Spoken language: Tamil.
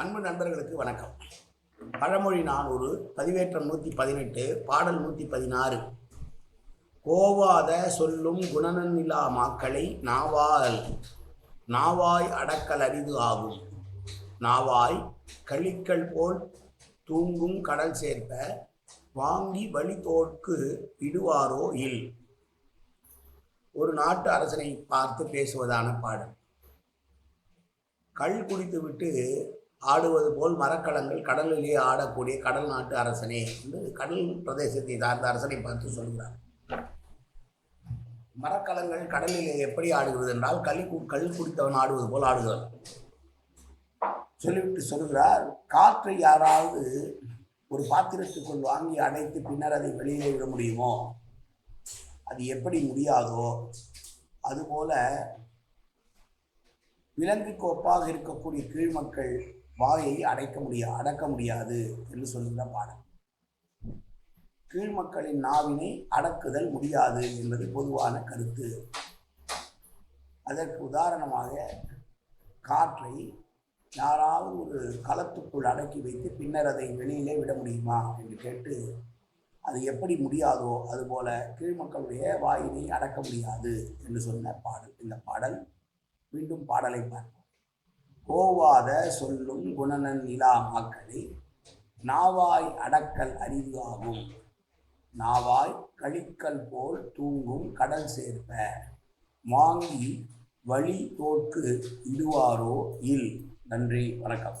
அன்பு நண்பர்களுக்கு வணக்கம். பழமொழி நானூறு பதிவேற்றம் நூற்றி பதினெட்டு பாடல் நூற்றி பதினாறு. கோவாத சொல்லும் குணனநிலா மாக்களை நாவால் நாவாய் அடக்கல் அரிது ஆகும். நாவாய் கழிக்கல் போல் தூங்கும் கடல் சேர்ப்ப வாங்கி வழித்தோட்கு இடுவாரோ இல். ஒரு நாட்டு அரசனை பார்த்து பேசுவதான பாடல். கல் குடித்துவிட்டு ஆடுவது போல் மரக்கலங்கள் கடலிலேயே ஆடக்கூடிய கடல் நாட்டு அரசனே என்று கடல் பிரதேசத்தை சார்ந்த அரசனை பார்த்து சொல்கிறார். மரக்கலங்கள் கடலிலே எப்படி ஆடுகிறது என்றால் களி கல் குடித்தவன் ஆடுவது போல் ஆடுகிறார் சொல்லிவிட்டு சொல்கிறார் காற்றை யாராவது ஒரு பாத்திரத்துக்குள் வாங்கி அடைத்து பின்னர் அதை வெளியிலே விட முடியுமோ? அது எப்படி முடியாதோ? அதுபோல விலங்கு கோப்பாக இருக்கக்கூடிய கீழ்மக்கள் வாயை அடைக்க முடியா அடக்க முடியாது என்று சொல்லுகிற பாடல். கீழ்மக்களின் நாவினை அடக்குதல் முடியாது என்பது பொதுவான கருத்து. அதற்கு உதாரணமாக காற்றை யாராவது ஒரு களத்துக்குள் அடக்கி வைத்து பின்னர் அதை வெளியிலே விட முடியுமா என்று கேட்டு அது எப்படி முடியாதோ அதுபோல கீழ்மக்களுடைய வாயினை அடக்க முடியாது என்று சொன்ன பாடல். இந்த பாடல் மீண்டும் பாடலை பார்ப்போம். கோவாத சொல்லும் குணநன் நிலா மாக்களை நாவாய் அடக்கல் அறிவாகும். ஆகும் நாவாய் கழிக்கல் போல் தூங்கும் கடல் சேர்ப்ப. வாங்கி வழி தோற்கு இடுவாரோ இல். நன்றி வணக்கம்.